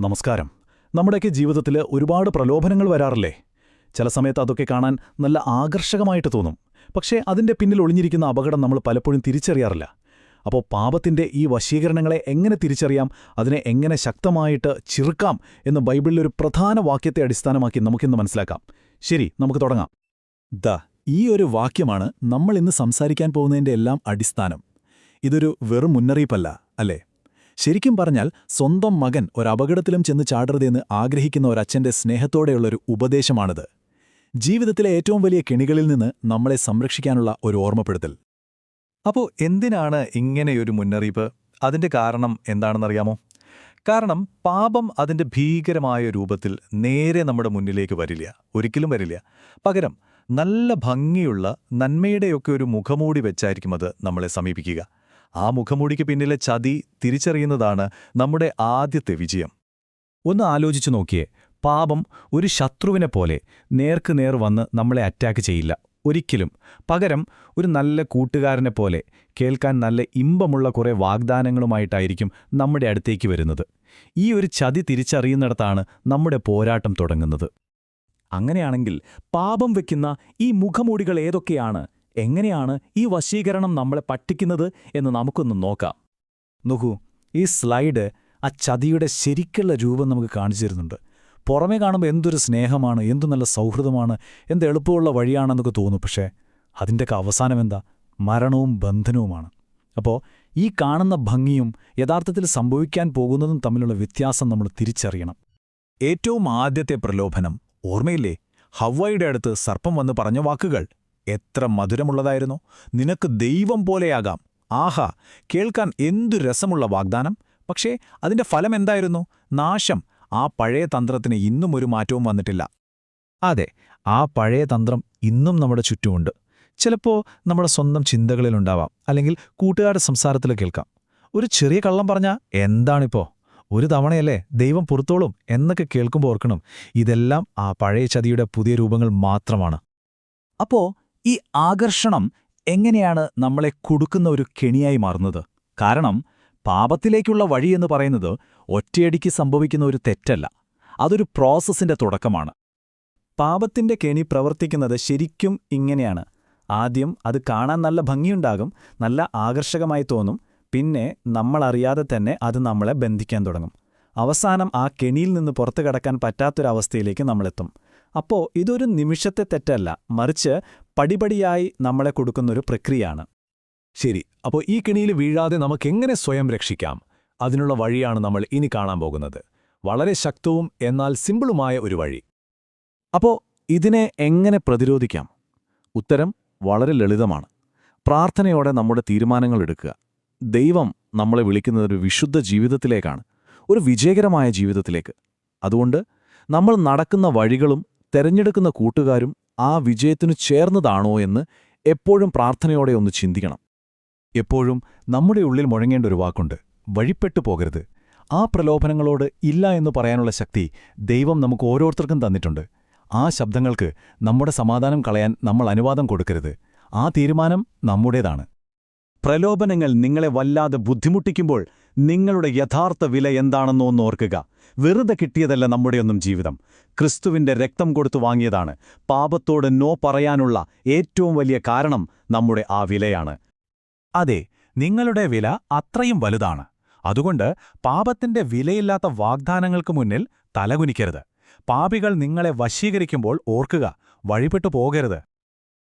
നമസ്കാരം. നമ്മുടെയൊക്കെ ജീവിതത്തിൽ ഒരുപാട് പ്രലോഭനങ്ങൾ വരാറില്ലേ? ചില സമയത്ത് അതൊക്കെ കാണാൻ നല്ല ആകർഷകമായിട്ട് തോന്നും. പക്ഷേ അതിന്റെ പിന്നിൽ ഒളിഞ്ഞിരിക്കുന്ന അപകടം നമ്മൾ പലപ്പോഴും തിരിച്ചറിയാറില്ല. അപ്പോൾ പാപത്തിന്റെ ഈ വശീകരണങ്ങളെ എങ്ങനെ തിരിച്ചറിയാം? അതിനെ എങ്ങനെ ശക്തമായിട്ട് ചിറുക്കാം എന്ന് ബൈബിളിലൊരു പ്രധാന വാക്യത്തെ അടിസ്ഥാനമാക്കി നമുക്കിന്ന് മനസ്സിലാക്കാം. ശരി നമുക്ക് തുടങ്ങാം. ദ ഈ ഒരു വാക്യമാണ് നമ്മൾ ഇന്ന് സംസാരിക്കാൻ പോകുന്നതിന്റെ എല്ലാം അടിസ്ഥാനം. ഇതൊരു വെറും മുന്നറിയിപ്പല്ല അല്ലേ? ശരിക്കും പറഞ്ഞാൽ സ്വന്തം മകൻ ഒരപകടത്തിലും ചെന്ന് ചാടരുതെന്ന് ആഗ്രഹിക്കുന്ന ഒരച്ഛന്റെ സ്നേഹത്തോടെയുള്ളൊരു ഉപദേശമാണിത്. ജീവിതത്തിലെ ഏറ്റവും വലിയ കെണികളിൽ നിന്ന് നമ്മളെ സംരക്ഷിക്കാനുള്ള ഒരു ഓർമ്മപ്പെടുത്തൽ. അപ്പോൾ എന്തിനാണ് ഇങ്ങനെയൊരു മുന്നറിയിപ്പ്? അതിന്റെ കാരണം എന്താണെന്നറിയാമോ? കാരണം പാപം അതിന്റെ ഭീകരമായ രൂപത്തിൽ നേരെ നമ്മുടെ മുന്നിലേക്ക് വരില്ല. ഒരിക്കലും വരില്ല. പകരം നല്ല ഭംഗിയുള്ള നന്മയുടെയൊക്കെ ഒരു മുഖമൂടി വെച്ചായിരിക്കും അത് നമ്മളെ സമീപിക്കുക. ആ മുഖമൂടിക്ക് പിന്നിലെ ചതി തിരിച്ചറിയുന്നതാണ് നമ്മുടെ ആദ്യത്തെ വിജയം. ഒന്ന് ആലോചിച്ചു നോക്കിയേ പാപം ഒരു ശത്രുവിനെ പോലെ നേർക്ക് നേർ വന്ന് നമ്മളെ അറ്റാക്ക് ചെയ്യില്ല. ഒരിക്കലും. പകരം ഒരു നല്ല കൂട്ടുകാരനെ പോലെ കേൾക്കാൻ നല്ല ഇമ്പമുള്ള കുറേ വാഗ്ദാനങ്ങളുമായിട്ടായിരിക്കും നമ്മുടെ അടുത്തേക്ക് വരുന്നത്. ഈ ഒരു ചതി തിരിച്ചറിയുന്നിടത്താണ് നമ്മുടെ പോരാട്ടം തുടങ്ങുന്നത്. അങ്ങനെയാണെങ്കിൽ പാപം വയ്ക്കുന്ന ഈ മുഖമൂടികൾ ഏതൊക്കെയാണ്? എങ്ങനെയാണ് ഈ വശീകരണം നമ്മളെ പറ്റിക്കുന്നത് എന്ന് നമുക്കൊന്ന് നോക്കാം. നുഹു ഈ സ്ലൈഡ് ആ ചതിയുടെ ശരിക്കുള്ള രൂപം നമുക്ക് കാണിച്ചു തരുന്നുണ്ട്. പുറമേ കാണുമ്പോൾ എന്തൊരു സ്നേഹമാണ് എന്തു നല്ല സൗഹൃദമാണ് എന്ത് എളുപ്പമുള്ള വഴിയാണെന്നൊക്കെ തോന്നും. പക്ഷേ അതിന്റെയൊക്കെ അവസാനം എന്താ? മരണവും ബന്ധനവുമാണ്. അപ്പോൾ ഈ കാണുന്ന ഭംഗിയും യഥാർത്ഥത്തിൽ സംഭവിക്കാൻ പോകുന്നതും തമ്മിലുള്ള വ്യത്യാസം നമ്മൾ തിരിച്ചറിയണം. ഏറ്റവും ആദ്യത്തെ പ്രലോഭനം ഓർമ്മയില്ലേ? ഹവ്വയുടെ അടുത്ത് സർപ്പം വന്ന് പറഞ്ഞ വാക്കുകൾ. എത്ര മധുരമുള്ളതായിരുന്നു. നിനക്ക് ദൈവം പോലെയാകാം. ആഹാ കേൾക്കാൻ എന്തു രസമുള്ള വാഗ്ദാനം. പക്ഷേ അതിന്റെ ഫലം എന്തായിരുന്നു? നാശം. ആ പഴയ തന്ത്രത്തിന് ഇന്നും ഒരു മാറ്റവും വന്നിട്ടില്ല. അതെ ആ പഴയ തന്ത്രം ഇന്നും നമ്മുടെ ചുറ്റുമുണ്ട്. ചിലപ്പോൾ നമ്മുടെ സ്വന്തം ചിന്തകളിലുണ്ടാവാം. അല്ലെങ്കിൽ കൂട്ടുകാരുടെ സംസാരത്തിൽ കേൾക്കാം. ഒരു ചെറിയ കള്ളം പറഞ്ഞാൽ എന്താണിപ്പോ? ഒരു തവണയല്ലേ ദൈവം പുറത്തോളും എന്നൊക്കെ കേൾക്കുമ്പോൾ ഓർക്കണം. ഇതെല്ലാം ആ പഴയ ചതിയുടെ പുതിയ രൂപങ്ങൾ മാത്രമാണ്. അപ്പോ ഈ ആകർഷണം എങ്ങനെയാണ് നമ്മളെ കൊടുക്കുന്ന ഒരു കെണിയായി മാറുന്നത്? കാരണം പാപത്തിലേക്കുള്ള വഴിയെന്ന് പറയുന്നത് ഒറ്റയടിക്ക് സംഭവിക്കുന്ന ഒരു തെറ്റല്ല. അതൊരു പ്രോസസ്സിന്റെ തുടക്കമാണ്. പാപത്തിന്റെ കെണി പ്രവർത്തിക്കുന്നത് ശരിക്കും ഇങ്ങനെയാണ്. ആദ്യം അത് കാണാൻ നല്ല ഭംഗിയുണ്ടാകും നല്ല ആകർഷകമായി തോന്നും പിന്നെ നമ്മളറിയാതെ തന്നെ അത് നമ്മളെ ബന്ധിക്കാൻ തുടങ്ങും. അവസാനം ആ കെണിയിൽ നിന്ന് പുറത്തു കടക്കാൻ പറ്റാത്തൊരവസ്ഥയിലേക്ക് നമ്മളെത്തും. അപ്പോൾ ഇതൊരു നിമിഷത്തെ തെറ്റല്ല. മറിച്ച് പടിപടിയായി നമ്മളെ കൊടുക്കുന്നൊരു പ്രക്രിയയാണ്. ശരി അപ്പോൾ ഈ കിണിയിൽ വീഴാതെ നമുക്കെങ്ങനെ സ്വയം രക്ഷിക്കാം? അതിനുള്ള വഴിയാണ് നമ്മൾ ഇനി കാണാൻ പോകുന്നത്. വളരെ ശക്തവും എന്നാൽ സിമ്പിളുമായ ഒരു വഴി. അപ്പോൾ ഇതിനെ എങ്ങനെ പ്രതിരോധിക്കാം? ഉത്തരം വളരെ ലളിതമാണ്. പ്രാർത്ഥനയോടെ നമ്മുടെ തീരുമാനങ്ങൾ എടുക്കുക. ദൈവം നമ്മളെ വിളിക്കുന്നത് ഒരു വിശുദ്ധ ജീവിതത്തിലേക്കാണ് ഒരു വിജയകരമായ ജീവിതത്തിലേക്ക്. അതുകൊണ്ട് നമ്മൾ നടക്കുന്ന വഴികളും തെരഞ്ഞെടുക്കുന്ന കൂട്ടുകാരും ആ വിജയത്തിനു ചേർന്നതാണോ എന്ന് എപ്പോഴും പ്രാർത്ഥനയോടെ ഒന്ന് ചിന്തിക്കണം. എപ്പോഴും നമ്മുടെ ഉള്ളിൽ മുഴങ്ങേണ്ട ഒരു വാക്കുണ്ട് വഴിപ്പെട്ടു പോകരുത്. ആ പ്രലോഭനങ്ങളോട് ഇല്ല എന്ന് പറയാനുള്ള ശക്തി ദൈവം നമുക്ക് ഓരോരുത്തർക്കും തന്നിട്ടുണ്ട്. ആ ശബ്ദങ്ങൾക്ക് നമ്മുടെ സമാധാനം കളയാൻ നമ്മൾ അനുവാദം കൊടുക്കരുത്. ആ തീരുമാനം നമ്മുടേതാണ്. പ്രലോഭനങ്ങൾ നിങ്ങളെ വല്ലാതെ ബുദ്ധിമുട്ടിക്കുമ്പോൾ നിങ്ങളുടെ യഥാർത്ഥ വില എന്താണെന്നോ ഓർക്കുക. വെറുതെ കിട്ടിയതല്ല നമ്മുടെയൊന്നും ജീവിതം. ക്രിസ്തുവിന്റെ രക്തം കൊടുത്തു വാങ്ങിയതാണ്. പാപത്തോട് നോ പറയാനുള്ള ഏറ്റവും വലിയ കാരണം നമ്മുടെ ആ വിലയാണ്. അതെ നിങ്ങളുടെ വില അത്രയും വലുതാണ്. അതുകൊണ്ട് പാപത്തിന്റെ വിലയില്ലാത്ത വാഗ്ദാനങ്ങൾക്ക് മുന്നിൽ തലകുനിക്കരുത്. പാപികൾ നിങ്ങളെ വശീകരിക്കുമ്പോൾ ഓർക്കുക വഴിപ്പെട്ടു പോകരുത്.